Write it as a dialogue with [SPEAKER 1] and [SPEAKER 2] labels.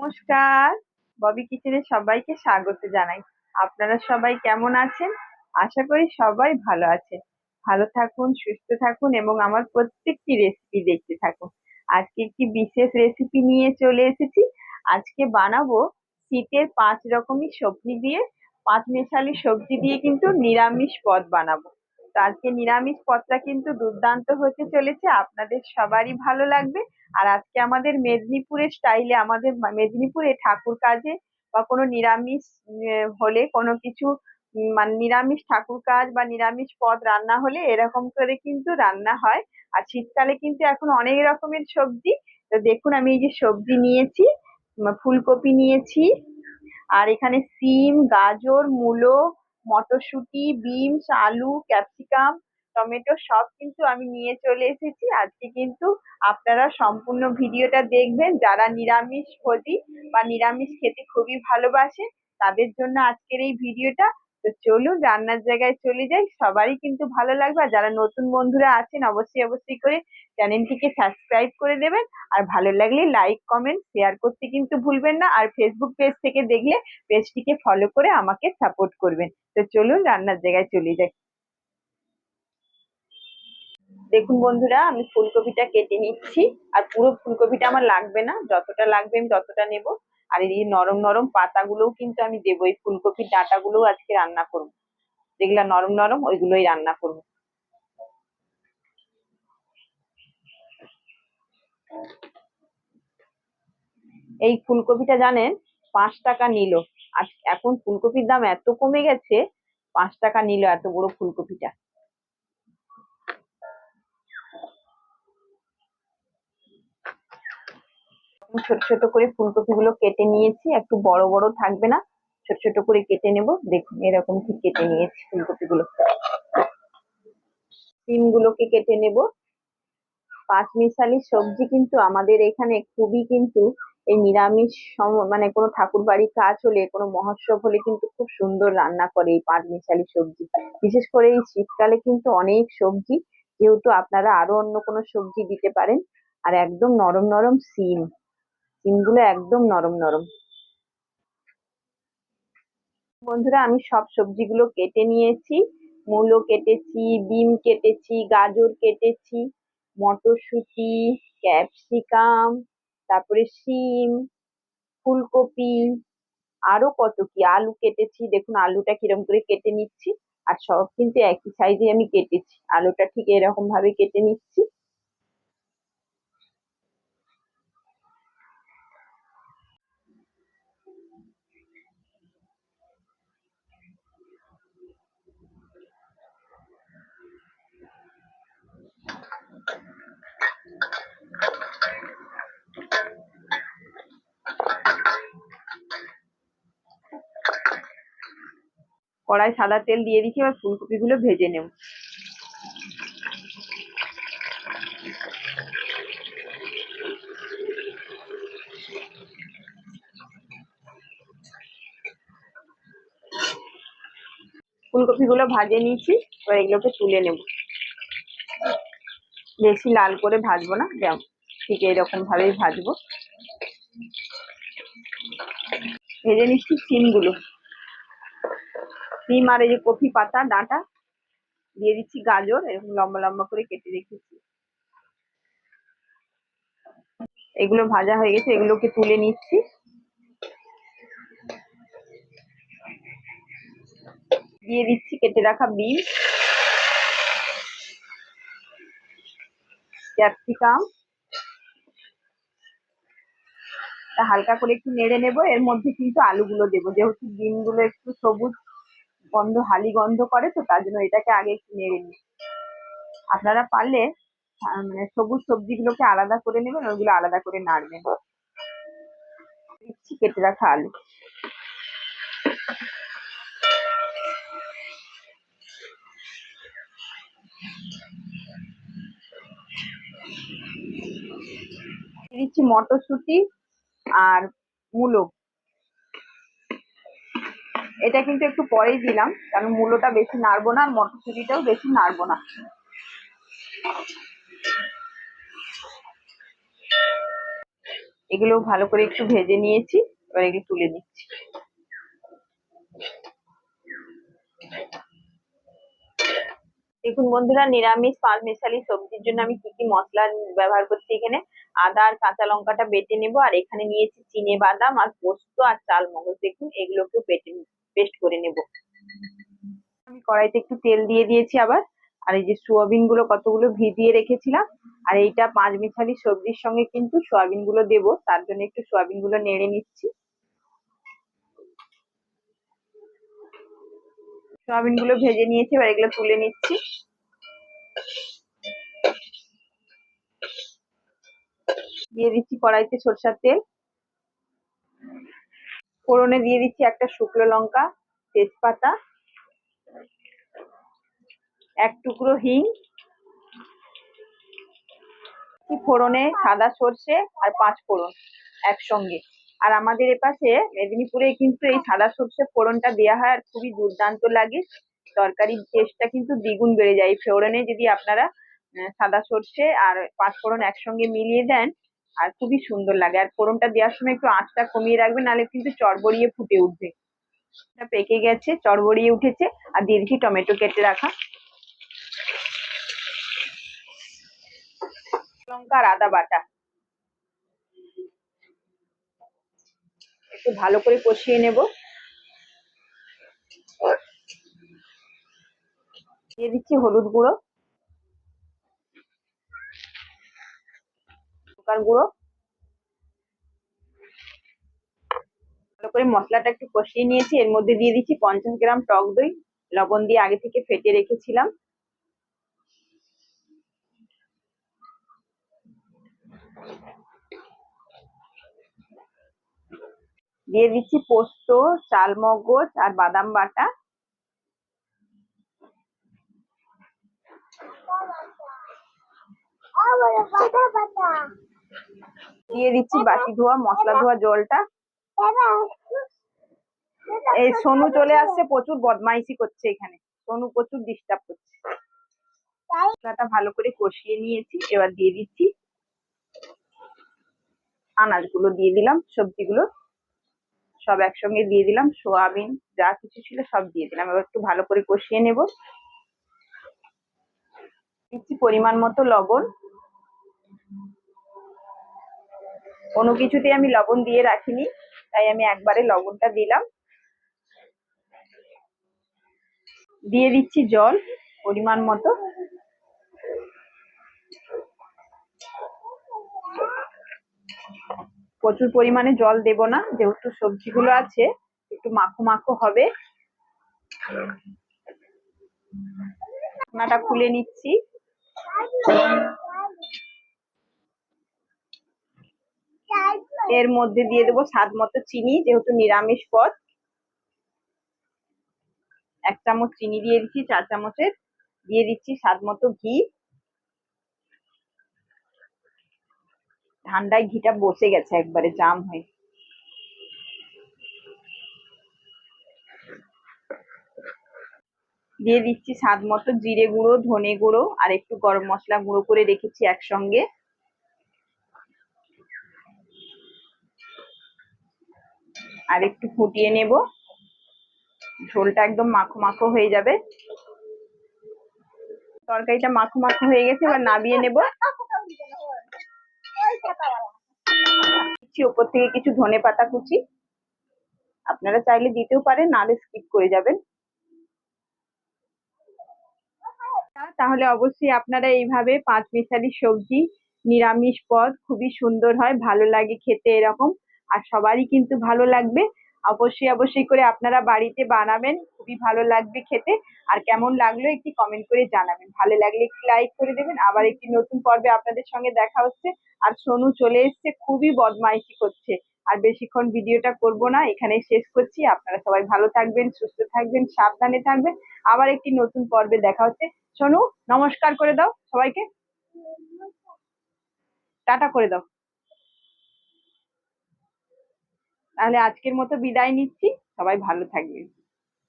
[SPEAKER 1] নমস্কার। ববি কিচেনে সবাইকে স্বাগত জানাই। আপনারা সবাই কেমন আছেন? আশা করি সবাই ভালো আছেন। ভালো থাকুন, সুস্থ থাকুন এবং আমার প্রত্যেকটি রেসিপি দেখতে থাকুন। আজকে একটি বিশেষ রেসিপি নিয়ে চলে এসেছি। আজকে বানাবো শীতের পাঁচ রকমই সবজি দিয়ে, পাঁচ মেশালি সবজি দিয়ে কিন্তু নিরামিষ পদ বানাবো। তো আজকে নিরামিষ পদটা কিন্তু দুর্দান্ত হতে চলেছে। আপনাদের সবারই ভালো লাগবে। আর আজকে আমাদের মেদিনীপুরের স্টাইলে আমাদের মেদিনীপুরে ঠাকুর কাজে বা কোনো নিরামিষ হলে কোনো কিছু মানে নিরামিষ ঠাকুর কাজ বা নিরামিষ পদ রান্না হলে এরকম করে কিন্তু রান্না হয়। আর শীতকালে কিন্তু এখন অনেক রকমের সবজি। তো দেখুন আমি এই যে সবজি নিয়েছি ফুলকপি নিয়েছি, আর এখানে সিম, গাজর, মূলো, মটরশুঁটি, বিনস, আলু, ক্যাপসিকাম টমেটো সব কিন্তু আমি নিয়ে চলে এসেছি। আজকে কিন্তু আপনারা সম্পূর্ণ ভিডিওটা দেখবেন। যারা নিরামিষ ভোজী বা নিরামিষ খেতে খুবই ভালোবাসে, তাদের জন্য আজকের এই ভিডিওটা। তো চলুন, রান্নার জায়গায় চলে যাই। সবারই কিন্তু ভালো লাগবে। আর যারা নতুন বন্ধুরা আছেন, অবশ্যই অবশ্যই করে চ্যানেলটিকে সাবস্ক্রাইব করে দেবেন। আর ভালো লাগলে লাইক, কমেন্ট, শেয়ার করতে কিন্তু ভুলবেন না। আর ফেসবুক পেজ থেকে দেখলে পেজটিকে ফলো করে আমাকে সাপোর্ট করবেন। তো চলুন, রান্নার জায়গায় চলে যাই। দেখুন বন্ধুরা, আমি ফুলকপিটা কেটে নিচ্ছি। আর পুরো ফুলকপিটা আমার লাগবে না। যতটা লাগবে আমি ততটা নেব। আর এই নরম নরম পাতাগুলোও কিন্তু আমি দেবো। এই ফুলকপির ডাঁটাগুলোও আজকে রান্না করব। যেগুলা নরম নরম, ওইগুলোই রান্না করব। এই ফুলকপিটা জানেন, পাঁচ টাকা নিল। আর এখন ফুলকপির দাম এত কমে গেছে, পাঁচ টাকা নিল এত বড় ফুলকপিটা। আমি ছোট ছোট করে ফুলকপি গুলো কেটে নিয়েছি। একটু বড় বড় থাকবে না। ছোট ছোট করে কেটে নেব। দেখুন, এরকম ঠিক কেটে নিয়েছি ফুলকপি গুলো সিম গুলোকে কেটে নেব। পাঁচ মিশালি সবজি কিন্তু আমাদের এখানে খুবই কিন্তু এই নিরামিষ মানে কোনো ঠাকুর বাড়ির কাজ হলে, কোনো মহোৎসব হলে কিন্তু খুব সুন্দর রান্না করে এই পাঁচ মিশালি সবজি। বিশেষ করে এই শীতকালে কিন্তু অনেক সবজি, যেহেতু আপনারা আরও অন্য কোনো সবজি দিতে পারেন। আর একদম নরম নরম সিম। সিমগুলো একদম নরম নরম। বন্ধুরা, আমি সব সবজিগুলো কেটে নিয়েছি। মূলো কেটেছি, বিম কেটেছি, গাজর কেটেছি, মটরশুঁটি, ক্যাপসিকাম, তারপরে শিম, ফুলকপি, আরও কত কি আলু কেটেছি। দেখুন, আলুটা কিরম করে কেটে নিচ্ছি। আর সব কিন্তু একই সাইজে আমি কেটেছি। আলুটা ঠিক এরকম ভাবে কেটে নিচ্ছি। কড়াই সাদা তেল দিয়ে দিচ্ছি, এবার ফুলকপিগুলো ভেজে নেব। ফুলকপিগুলো ভাজে নিয়েছি, এবার এগুলোকে তুলে নেব। বেশি লাল করে ভাজবো না, যেমন ঠিক এইরকম ভাবেই ভাজবো। ভেজে নিচ্ছি সিমগুলো সিম আর এই যে কফি পাতা, ডাঁটা, দিয়ে দিচ্ছি গাজর, এরকম লম্বা লম্বা করে কেটে রেখেছি। এগুলো ভাজা হয়ে গেছে, এগুলোকে তুলে নিচ্ছি। দিয়ে দিচ্ছি কেটে রাখা বিন ক্যাপসিকাম। হালকা করে একটু নেড়ে নেব, এর মধ্যে কিন্তু আলুগুলো দেবো, যেহেতু বিনগুলো একটু সবুজ গন্ধ, হালি গন্ধ করে, তো তার জন্য এটাকে আগে একটু নেড়ে নিই। আপনারা পারলে মানে সবুজ সবজিগুলোকে আলাদা করে নেবেন ওইগুলো আলাদা করে নাড়বেন। দিচ্ছি, কেটে রাখা আলু। দিচ্ছি মটরশুঁটি আর মূলো। এটা কিন্তু একটু পরেই দিলাম, কারণ মূলোটা বেশি নাড়বো না আর মটরশুঁটিটাও বেশি নাড়বো না। এগুলো ভালো করে একটু ভেজে নিয়েছি, এবার এগুলো তুলে নিচ্ছি। দেখুন বন্ধুরা, নিরামিষ পাঁচ মেশালি সবজির জন্য আমি কি কি মশলা ব্যবহার করছি এখানে? আদা আর কাঁচা লঙ্কাটা বেটে নেব, আর এখানে নিয়েছি চিনে বাদাম আর পোস্ত আর চাল মগজ দেখুন, এগুলোকেও বেটে পেস্ট করে নেব। আমি কড়াইতে একটু তেল দিয়ে দিয়েছি আবার। আর এই যে সোয়াবিনগুলো কতগুলো ভিজিয়ে রেখেছিলাম, আর এইটা পাঁচ মিশালি সবজির সঙ্গে কিন্তু সোয়াবিনগুলো দেবো, তার জন্য একটু সোয়াবিনগুলো নেড়ে নিচ্ছি। সোয়াবিনগুলো ভেজে নিয়েছি, এবার এগুলো তুলে নিচ্ছি। দিয়ে দিচ্ছি কড়াইতে সরষার তেল। ফোড়নে দিয়ে দিচ্ছি একটা শুকনো লঙ্কা, তেজপাতা, এক টুকরো হিং ফোড়নে সাদা সর্ষে আর পাঁচ ফোড়ন একসঙ্গে। আর আমাদের এপাশে মেদিনীপুরে কিন্তু এই সাদা সর্ষে ফোড়নটা দেওয়া হয় আর খুবই দুর্দান্ত লাগে। তরকারির টেস্টটা কিন্তু দ্বিগুণ বেড়ে যায়। এই ফোড়নে যদি আপনারা সাদা সর্ষে আর পাঁচ ফোড়ন একসঙ্গে মিলিয়ে দেন আর খুবই সুন্দর লাগে। আর ফোড়নটা দেওয়ার সময় একটু আঁচটা কমিয়ে রাখবেন নাহলে কিন্তু চড়বড়িয়ে ফুটে উঠবে। এটা পেকে গেছে চড়বড়িয়ে উঠেছে, আর দিয়ে দিচ্ছি টমেটো কেটে রাখা। লঙ্কা আর আদা বাটা। একটু ভালো করে কষিয়ে নেব। দিয়ে দিচ্ছি হলুদ গুঁড়ো। লঙ্কার গুঁড়ো। ভালো করে মশলাটা একটু কষিয়ে নিয়েছি। এর মধ্যে দিয়ে দিচ্ছি পঞ্চাশ গ্রাম টক দই। লবণ দিয়ে আগে থেকে ফেটে রেখেছিলাম। দিয়ে দিচ্ছি পোস্ত চাল মগজ আর বাদাম বাটা। দিয়ে দিচ্ছি বাটি ধোয়া, মশলা ধোয়া জলটা। এই সোনু চলে আসছে, প্রচুর বদমাইশি করছে এখানে। সোনু প্রচুর ডিস্টার্ব করছে। মশলাটা ভালো করে কষিয়ে নিয়েছি, এবার দিয়ে দিচ্ছি আনাজগুলো দিয়ে দিলাম, সবজিগুলো। সব একসঙ্গে দিয়ে দিলাম, সোয়াবিন যা কিছু ছিল সব দিয়ে দিলাম। এবার একটু ভালো করে কষিয়ে নেব। দিচ্ছি পরিমাণ মতো লবণ। কোনো কিছুতে আমি লবণ দিয়ে রাখিনি, তাই আমি একবারে লবণটা দিলাম। দিয়ে দিচ্ছি জল পরিমাণ মতো। প্রচুর পরিমাণে জল দেব না, যেহেতু সবজিগুলো আছে, একটু মাখো মাখো হবে। ঢাকনাটা খুলে নিচ্ছি। এর মধ্যে দিয়ে দেবো স্বাদ মতো চিনি, যেহেতু নিরামিষ পদ। এক চামচ চিনি দিয়ে দিচ্ছি, চার চামচের। দিয়ে দিচ্ছি স্বাদ মতো ঘি। ঠান্ডায় ঘিটা বসে গেছে একবারে, জাম হয়ে। দিয়ে দিচ্ছি স্বাদ মতো জিরে গুঁড়ো, ধনে গুঁড়ো, আর একটু গরম মশলা গুঁড়ো করে রেখেছি একসঙ্গে। আর একটু ফুটিয়ে নেব। ঝোলটা একদম মাখো মাখো হয়ে যাবে। তরকারিটা মাখো মাখো হয়ে গেছে, এবার নাবিয়ে নেব। ওপর থেকে কিছু ধনে পাতা কুচি। আপনারা চাইলে দিতেও পারেন, নাহলে স্কিপ করে যাবেন। তাহলে অবশ্যই আপনারা এইভাবে পাঁচ মিশালি সবজি, নিরামিষ পদ খুবই সুন্দর হয়, ভালো লাগে খেতে এরকম। আর সবারই কিন্তু ভালো লাগবে। অবশ্যই অবশ্যই করে আপনারা বাড়িতে বানাবেন। খুবই ভালো লাগবে খেতে। আর কেমন লাগল একটি কমেন্ট করে জানাবেন। ভালো লাগলে একটি লাইক করে দেবেন। আবার একটি নতুন পর্বে আপনাদের সঙ্গে দেখা হচ্ছে। আর সোনু চলে এসছে, খুবই বদমাইশি করছে। আর বেশিক্ষণ ভিডিওটা করব না এখানে শেষ করছি। আপনারা সবাই ভালো থাকবেন, সুস্থ থাকবেন, সাবধানে থাকবেন। আবার একটি নতুন পর্বে দেখা হচ্ছে। সোনু, নমস্কার করে দাও সবাইকে। টাটা করে দাও। তাহলে আজকের মতো বিদায় নিচ্ছি। সবাই ভালো থাকবেন।